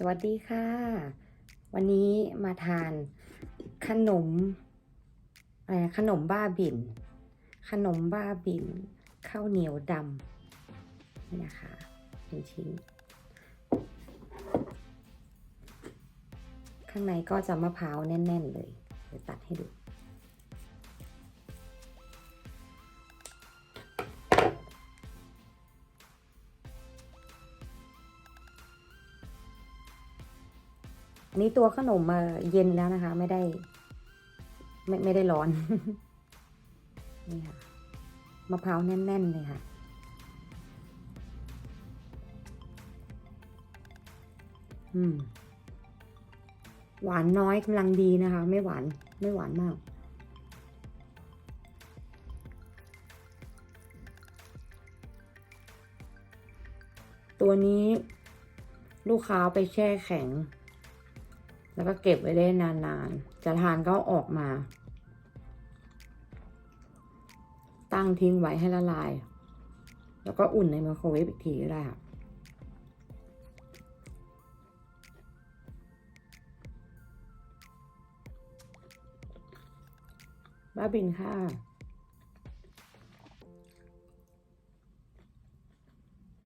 สวัสดีค่ะ วันนี้มาทานขนมอะไรขนมบ้าบิน ขนมบ้าบินข้าวเหนียวดำนี่นะคะเป็นชิ้น ข้างในก็จะมะพร้าวแน่น ๆ เลย เดี๋ยวตัดให้ดู นนี้ตัวขนมมาเย็นแล้วนะคะ ไม่ได้ ไม่ไม่ได้ร้อน นี่ค่ะมะพร้าวแน่นๆเลยค่ะอืมหวานน้อยกำลังดีนะคะ ไม่หวานไม่หวานมาก ตัวนี้ลูกค้าไปแช่แข็ง แล้วก็เก็บไว้ได้นานๆ จะทานก็เอาออกมา ตั้งทิ้งไว้ให้ละลาย แล้วก็อุ่นในไมโครเวฟอีกทีก็ได้ค่ะบ้าบินค่ะ